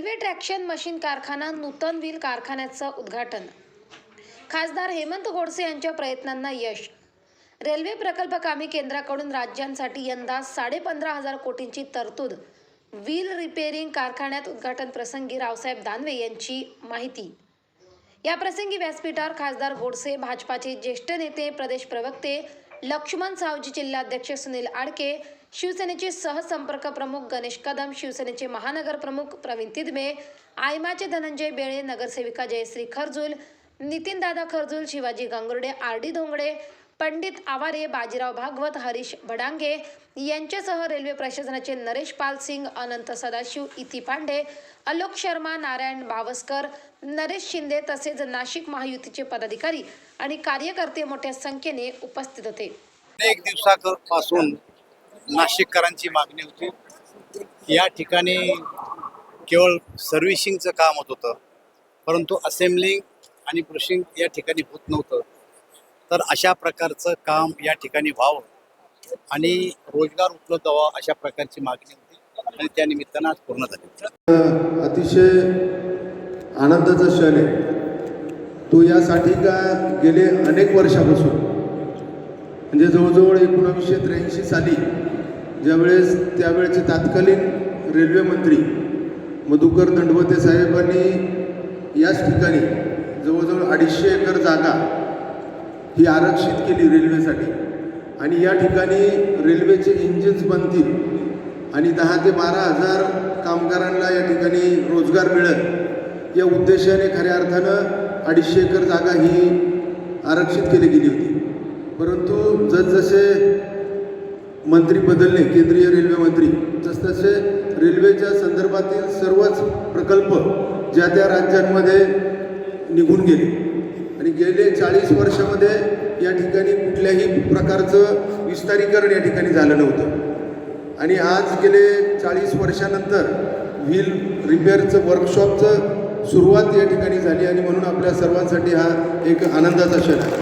Railway traction machine कारखाना नूतन wheel कारखान्याचं उद्घाटन. खासदार हेमंत गोडसे यांच्या प्रयत्नांना यश. रेल्वे प्रकल्प कामी केंद्राकडून राज्यांसाठी यंदा साडेपंधरा हजार कोटींची तरतूद. व्हील रिपेअरिंग कारखान्यात उद्घाटन प्रसंगी रावसाहेब दानवे यांची माहिती. या प्रसंगी व्यासपीठावर खासदार गोडसे भाजपाचे ज्येष्ठ नेते प्रदेश प्रवक्ते लक्ष्मण सावजी जिल्हाध्यक्ष सुनील आडके शिवसेनेचे सहसंपर्क प्रमुख गणेश कदम शिवसेनेचे महानगर प्रमुख प्रवीण तिदमे आयमाचे धनंजय बेळे नगरसेविका जयश्री खरजूल नितीनदादा खरजूल शिवाजी गांगुर्डे आर डी धोंगडे पंडित आवारे बाजीराव भागवत हरीश भडांगे यांच्यासह रेल्वे प्रशासनाचे नरेश पाल सिंग अनंत सदाशिव इती पांडे अलोक शर्मा नारायण बावस्कर नरेश शिंदे तसेच नाशिक महायुतीचे पदाधिकारी आणि कार्यकर्ते मोठ्या संख्येने उपस्थित होते. अनेक दिवसापासून नाशिककरांची मागणी होती. या ठिकाणी केवळ सर्व्हिसिंगचं काम होत होतं. परंतु असेंब्लिंग आणि ब्रुशिंग या ठिकाणी होत नव्हतं. तर अशा प्रकारचं काम या ठिकाणी व्हावं आणि रोजगार उपलब्ध व्हावा अशा प्रकारची मागणी होती आणि त्या निमित्तानं आज पूर्ण झाली. अतिशय आनंदाचा क्षण आहे. तो यासाठी का गेले अनेक वर्षापासून? म्हणजे जवळजवळ एकोणावीसशे त्र्याऐंशी साली ज्यावेळेस त्यावेळेचे तात्कालीन रेल्वे मंत्री मधुकर दंडवते साहेबांनी याच ठिकाणी जवळजवळ अडीचशे एकर जागा ही आरक्षित केली रेल्वेसाठी. आणि या ठिकाणी रेल्वेचे इंजिन्स बनतील आणि दहा ते बारा हजार कामगारांना या ठिकाणी रोजगार मिळेल. या उद्देशाने खऱ्या अर्थानं अडीचशे एकर जागा ही आरक्षित केली गेली होती. परंतु जसजसे मंत्री बदलले केंद्रीय रेल्वे मंत्री तसतसे रेल्वेच्या संदर्भातील सर्वच प्रकल्प ज्या त्या राज्यांमध्ये निघून गेले. आणि गेले चाळीस वर्षामध्ये या ठिकाणी कुठल्याही प्रकारचं विस्तारीकरण या ठिकाणी झालं नव्हतं. आणि आज गेले चाळीस वर्षानंतर व्हील रिपेअरचं वर्कशॉपचं सुरुवात या ठिकाणी झाली आणि म्हणून आपल्या सर्वांसाठी हा एक आनंदाचा क्षण आहे.